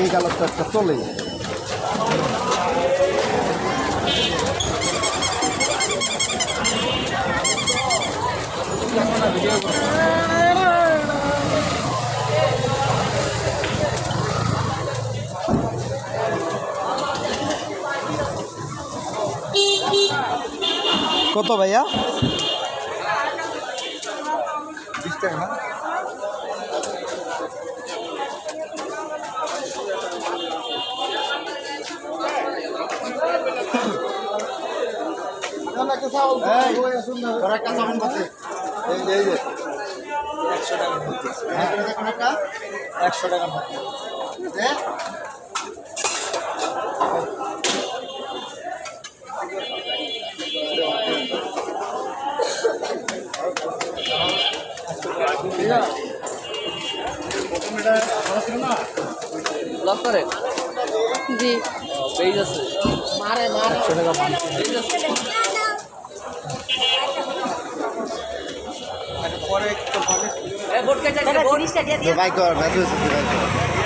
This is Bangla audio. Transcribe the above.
এই কালারটা একটা চলে কত ভাইয়া? বিশ টাকা না। এই যে, এই যে। একশো টাকা। ব্লক করে জি পেজ আছে মারে মারে পেজ আছে পরে বোর্ড ভাই কর ভাই কর